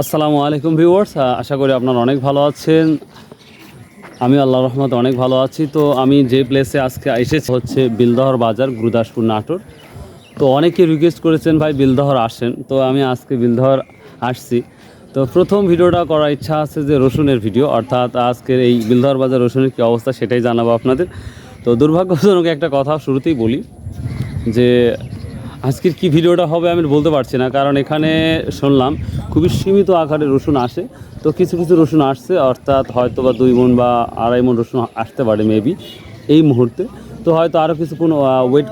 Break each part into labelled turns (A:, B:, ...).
A: আসসালামু আলাইকুম ভিউয়ার্স আশা করি আপনারা অনেক ভালো আছেন। আমি আল্লাহ রহমত অনেক ভালো আছি। তো আমি যে প্লেসে আজকে এসেছি হচ্ছে বিলদহর বাজার, গুরুদাসপুর, নাটোর। তো অনেকে রিকোয়েস্ট করেছেন, ভাই, বিলদহর আসেন। তো আমি আজকে বিলদহর আসছি। তো প্রথম ভিডিওটা করার ইচ্ছা আছে যে রসুনের ভিডিও অর্থাৎ আজকের এই বিলদহর বাজার রসুনের কী অবস্থা সেটাই জানাব আপনাদের। তো দুর্ভাগ্যজনক একটা কথা শুরুতেই বলি যে আজকের কি ভিডিওটা হবে আমি বলতে পারছি না, কারণ এখানে শুনলাম খুবই সীমিত আকারে রসুন আসে। তো কিছু কিছু রসুন আসছে, অর্থাৎ হয়তো বা দুই মন বা আড়াই মন রসুন আসতে পারে মেবি এই মুহূর্তে। তো হয়তো আরও কিছু কোনো ওয়েট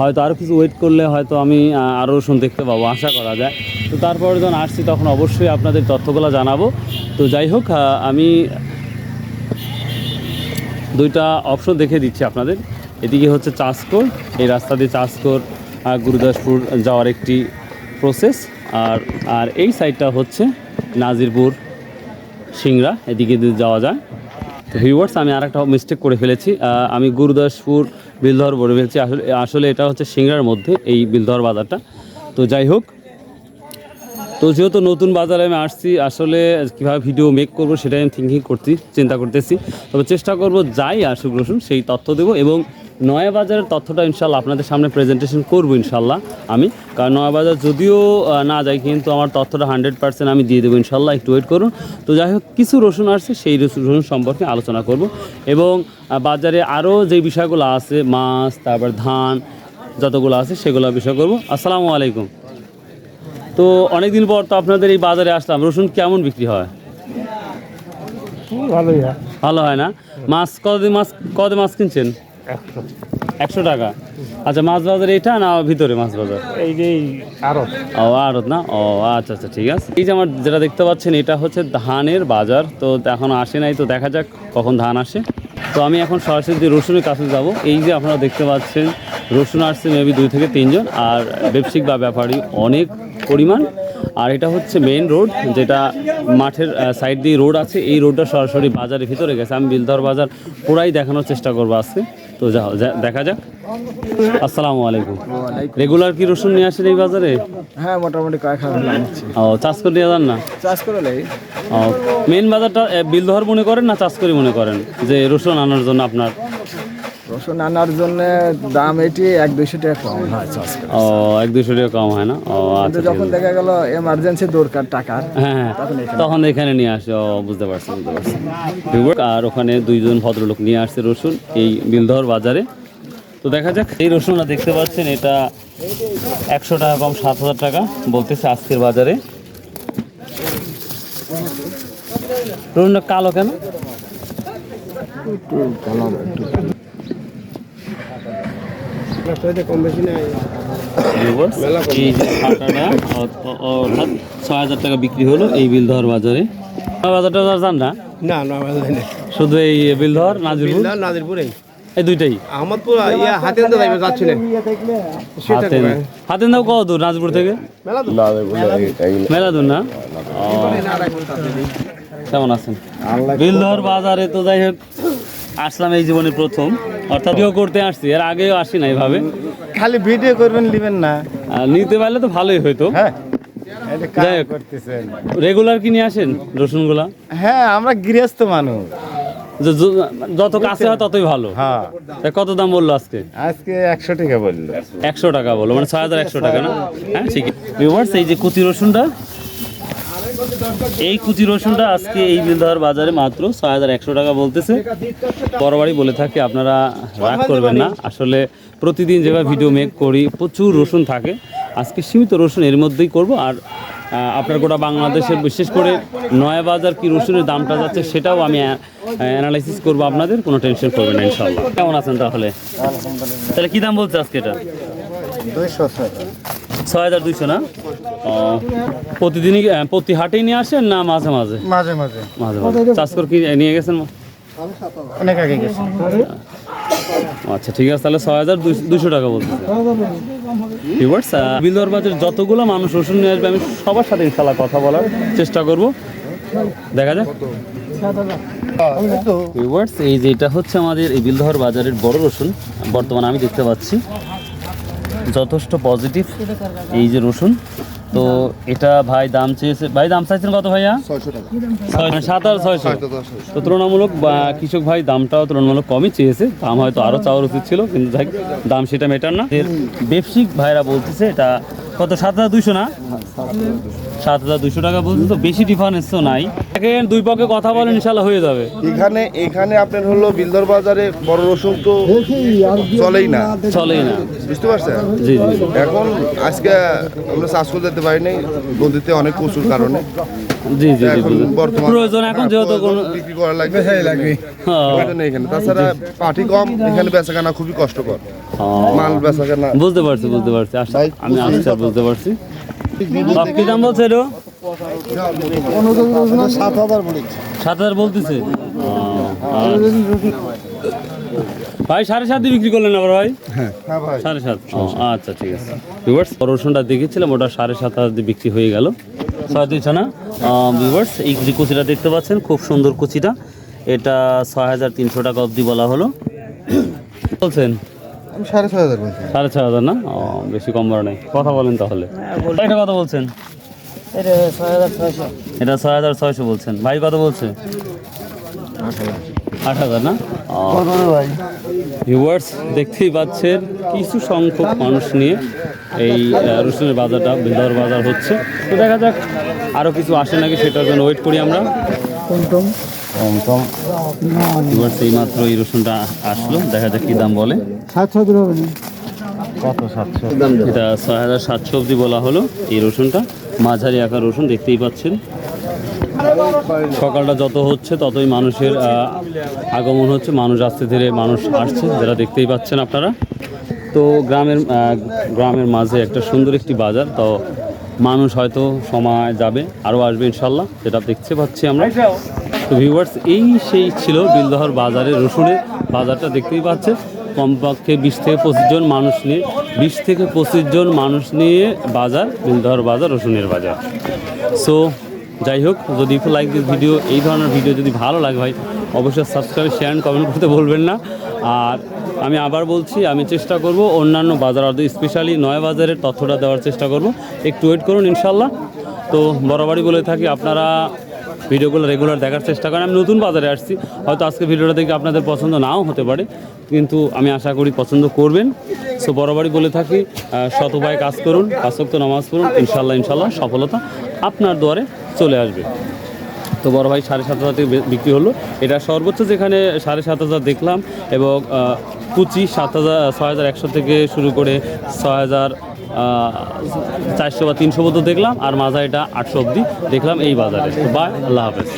A: হয়তো আরও কিছু ওয়েট করলে হয়তো আমি আরও রসুন দেখতে পাবো, আশা করা যায়। তো তারপরে যখন আসছি তখন অবশ্যই আপনাদের তথ্যগুলো জানাব। তো যাই হোক আমি দুইটা অপশন দেখে দিচ্ছি আপনাদের। এদিকে হচ্ছে চাষকর, এই রাস্তা দিয়ে চাষকর গুরুদাসপুর যাওয়ার একটি প্রসেস আর আর এই সাইডটা হচ্ছে নাজিরপুর সিংড়া, এদিকে যাওয়া যায়। তো ভিউয়ার্স আমি আর একটা মিস্টেক করে ফেলেছি। আমি গুরুদাসপুর বিলধর বলে ফেলেছি। আসলে আসলে এটা হচ্ছে সিংড়ার মধ্যে এই বিলধর বাজারটা। তো যাই হোক তো যেহেতু নতুন বাজারে আমি আসছি, আসলে কীভাবে ভিডিও মেক করব সেটাই আমি থিঙ্কিং করছি, চিন্তা করতেছি। তবে চেষ্টা করব যাই আসুক রসুন, সেই তথ্য দেবো এবং নয়া বাজারের তথ্যটা ইনশাল্লাহ আপনাদের সামনে প্রেজেন্টেশন করব ইনশাল্লাহ আমি। কারণ নয়া বাজার যদিও না যায়, কিন্তু আমার তথ্যটা হান্ড্রেড পার্সেন্ট আমি দিয়ে দেবো ইনশাল্লাহ একটু ওয়েট করুন। তো যাই হোক, কিছু রসুন আসছে, সেই রসুন রসুন সম্পর্কে আলোচনা করব এবং বাজারে আরও যে বিষয়গুলো আছে, মাছ, তারপর ধান, যতগুলো আছে, সেগুলো বিষয় করব। আসসালামু আলাইকুম। তো অনেকদিন পর তো আপনাদের এই বাজারে আসলাম। রসুন কেমন বিক্রি হয়?
B: ভালোই হয়।
A: ভালো হয় না? মাছ কতদিন মাছ কত মাছ কিনছেন?
B: একশো।
A: টাকা। আচ্ছা মাছ বাজার এটা না ভিতরে মাছ বাজার?
B: এই যে আরও
A: ও আড়ত না? ও আচ্ছা আচ্ছা ঠিক আছে। এই যে আমার যেটা দেখতে পাচ্ছেন এটা হচ্ছে ধানের বাজার। তো এখন আসে নাই তো দেখা যাক কখন ধান আসে। তো আমি এখন সরাসরি রসুনের কাছে যাব এই যে আপনারা দেখতে পাচ্ছেন রসুন আসছে মেবি দুই থেকে তিনজন। আর ব্যবসায়িক বা ব্যাপারী অনেক। পরিমাণ। আর এটা হচ্ছে মেইন রোড যেটা মাঠের সাইড দিয়ে রোড আছে। এই রোডটা সরাসরি বাজারের ভিতরে গেছে। আমি বিলধর বাজার পুরাই দেখানোর চেষ্টা করব আজকে। তো যা- দেখা যাক। আসসালামু আলাইকুম। রেগুলার কি রসুন নিয়ে আসেন এই বাজারে?
B: হ্যাঁ মোটামুটি
A: ও চাষ করে নিয়ে যান না?
B: চাষ করে
A: ও মেন বাজারটা এ, বিলদহর মনে করেন না চাষ করে মনে করেন? যে রসুন আনার জন্য আপনার
B: রসুন আনার জন্য দাম এটি এক দুইশো টাকা কম হয়।
A: ও এক দুশো টাকা কম হয় না? ও আচ্ছা
B: যখন দেখা গেল এমার্জেন্সি দরকার টাকার
A: হ্যাঁ হ্যাঁ
B: তখন এখানে
A: নিয়ে আসে ও বুঝতে পারছি বুঝতে পারছি। আর ওখানে দুইজন ভদ্রলোক নিয়ে আসছে রসুন এই বিলদহর বাজারে। তো দেখা যাক এই রসুনটা দেখতে পাচ্ছেন এটা একশো টাকা কম সাত হাজার টাকা বলতেছে আজকের বাজারে। রসুনটা কালো কেন?
B: কম বেশি নেই।
A: এই যে ফাটাটা অ- অ- অর্থাৎ ছয় হাজার টাকা বিক্রি হলো এই বিলধর বাজারে। নয় বাজারটা তো আর না?
C: না না না
A: শুধু এই বিলধর নাজিরপুর?
C: নাজিরপুরে।
A: এই দুইটাই?
C: আহমদপুর ইয়া হাতে তো যাইবে যাচ্ছি
A: হাতেন হাতেন দাও কত দূর নাজপুর থেকে?
C: মেলা তো
A: মেলা দূর না? কেমন আছেন? বিলধর বাজারে তো যাই হোক আসলাম এই জীবনে প্রথম। অর্থাৎ ভিডিও করতে আসছি এর আগেও আসি না এইভাবে
B: খালি ভিডিও করবেন নেবেন না।
A: নিতে পারলে তো ভালোই হইতো।
B: হ্যাঁ।
A: রেগুলার কি নিয়ে আসেন রসুনগুলা?
B: হ্যাঁ আমরা গৃহস্থ মানুষ।
A: যত কাছে হয় ততই ভালো।
B: হ্যাঁ।
A: কত দাম বলল আজকে?
B: আজকে একশো টাকা বলল।
A: একশো টাকা বলল মানে ছয় হাজার একশো টাকা না? হ্যাঁ ঠিক এই যে কুচি রসুনটা এই কুচি রসুনটা আজকে এই বিলদার বাজারে মাত্র ছয় হাজার একশো টাকা বলতেছে। বরাবরই বলে থাকে, আপনারা রাগ করবেন না। আসলে প্রতিদিন যেভাবে ভিডিও মেক করি, প্রচুর রসুন থাকে। আজকে সীমিত রসুন এর মধ্যেই করব। আর আপনার গোটা বাংলাদেশের বিশেষ করে নয়া বাজার কি রসুনের দামটা যাচ্ছে সেটাও আমি অ্যানালাইসিস করব আপনাদের, কোনো টেনশন করবেন না ইনশাল্লাহ কেমন আছেন তাহলে? তাহলে কী দাম বলছে আজকে এটা?
B: দুইশো
A: ছয় হাজার দুইশো না? প্রতিদিনই প্রতি হাটেই নিয়ে আসেন না মাঝে মাঝে?
B: মাঝে মাঝে।
A: মাঝে মাঝে। চাষ করে কি নিয়ে গেছেন?
B: অনেক আগে গেছে।
A: আচ্ছা ঠিক আছে তাহলে ছয় হাজার দুশো টাকা বলতেছে ভিউয়ার্স বিলদর বাজার যতগুলো মানুষ রসুন নিয়ে আসবে আমি সবার সাথে ইনশাল্লাহ কথা বলার চেষ্টা করব। দেখা যাক। ভিউয়ার্স এই যে এটা হচ্ছে আমাদের এই বিলদহর বাজারের বড় রসুন বর্তমানে আমি দেখতে পাচ্ছি। যথেষ্ট পজিটিভ এই যে রসুন তো এটা ভাই দাম চেয়েছে ভাই দাম চাইছেন কত ভাইয়া? মানে সাত হাজার ছয়শো। তো তুলনামূলক বা কৃষক ভাই দামটাও তুলনামূলক কমই চেয়েছে দাম হয়তো আরও চাওয়ার উচিত ছিল কিন্তু যাই দাম সেটা মেটার না। ব্যবসিক ব্যবসায়িক ভাইরা বলতেছে এটা কত সাত হাজার দুইশো না? সাত হাজার দুইশো টাকা বলতে তো বেশি ডিফারেন্স তো নাই। দেখেন দুই পক্ষে কথা বলেন ইনশাল্লাহ হয়ে যাবে।
D: এখানে এখানে আপনার হলো বিলদর বাজারে বড় রসুন তো চলেই না।
A: চলেই না।
D: বুঝতে পারছেন?
A: জি জি।
D: এখন আজকে আমরা চাষ করতে যেতে পারি নাই নদীতে অনেক প্রচুর কারণে।
A: জি জি জি
D: এখন বর্তমান
A: প্রয়োজন এখন যেহেতু কোনো
D: বিক্রি করা লাগবে লাগবে
A: হ্যাঁ,
D: এখানে তাছাড়া পাটি কম এখানে বেচাকেনা খুবই কষ্টকর। মাল বেচাকেনা
A: বুঝতে পারছি বুঝতে পারছি। আমি বুঝতে পারছি। কি দাম বলছে এটা
D: সাত হাজার বলেছি
A: সাত হাজার বলতেছে ভাই সাড়ে সাত দিয়ে বিক্রি করলেন আবার ভাই?
D: হ্যাঁ।
A: সাড়ে সাত। আচ্ছা ঠিক আছে। ভিউয়ার্স রসুনটা দেখেছিলাম ওটা সাড়ে সাত হাজার দিয়ে বিক্রি হয়ে গেল। ছয় দুইশো না? ভিউয়ার্স এই যে কুচিটা দেখতে পাচ্ছেন খুব সুন্দর কুচিটা। এটা ছয় হাজার তিনশো টাকা অবধি বলা হলো। বলছেন
D: আমি সাড়ে ছয় হাজার বলছি।
A: সাড়ে ছয় হাজার না? ও বেশি কম বড় নেই। কথা বলেন তাহলে। এটা কত বলছেন? এটা ছয় হাজার ছয়শো। বলছেন। ভাই কত বলছে? আট হাজার। না?
D: ভাই?
A: ভিউয়ার্স দেখতেই পাচ্ছেন কিছু সংখ্যক মানুষ নিয়ে এই রসুনের বাজারটা বিন্দর বাজার হচ্ছে। তো দেখা যাক আরও কিছু আসে নাকি সেটার জন্য ওয়েট করি আমরা। মাত্র এই রসুনটা আসলো দেখা যাক কি দাম বলে।
D: কত সাতশো?
A: এটা ছয় হাজার সাতশো অব্দি বলা হলো এই রসুনটা। মাঝারি আকার রসুন দেখতেই পাচ্ছেন। সকালটা যত হচ্ছে ততই মানুষের আগমন হচ্ছে। মানুষ আস্তে ধীরে মানুষ আসছে যারা দেখতেই পাচ্ছেন আপনারা। তো গ্রামের গ্রামের মাঝে একটা সুন্দর একটি বাজার তো মানুষ হয়তো সময় যাবে আরও আসবে ইনশাল্লাহ যেটা দেখতে পাচ্ছি আমরা। তো ভিউয়ার্স এই সেই ছিল বিলদহর বাজারে রসুনের বাজারটা দেখতেই পাচ্ছে কমপক্ষে বিশ থেকে পঁচিশ জন মানুষ নিয়ে, বিশ থেকে পঁচিশ জন মানুষ নিয়ে বাজার, বিলদহর বাজার, রসুনের বাজার। সো যাই হোক, যদি লাইক দিস ভিডিও এই ধরনের ভিডিও যদি ভালো লাগে ভাই, অবশ্যই সাবস্ক্রাইব শেয়ার কমেন্ট করতে বলবেন না। আর আমি আবার বলছি, আমি চেষ্টা করব অন্যান্য বাজার স্পেশালি নয় বাজারের তথ্যটা দেওয়ার চেষ্টা করব। একটু ওয়েট করুন ইনশাল্লাহ তো, বরাবরই বলে থাকি, আপনারা ভিডিওগুলো রেগুলার দেখার চেষ্টা করেন। আমি নতুন বাজারে আসছি। হয়তো আজকে ভিডিওটা দেখে আপনাদের পছন্দ নাও হতে পারে। কিন্তু আমি আশা করি পছন্দ করবেন। সো বরাবরই বলে থাকি শতভায় কাজ করুন, পাঁচক্ত নামাজ পড়ুন ইনশাল্লাহ ইনশাল্লাহ সফলতা আপনার দুয়ারে চলে আসবে। তো বড় ভাই সাড়ে সাত হাজার থেকে বিক্রি হলো। এটা সর্বোচ্চ যেখানে সাড়ে সাত হাজার দেখলাম এবং কুচি সাত হাজার, ছয় হাজার একশো থেকে শুরু করে ছয় হাজার চারশো বা তিনশো মতো দেখলাম, আর মাঝা এটা আটশো অবধি দেখলাম এই বাজারে। বা আল্লাহ হাফেজ।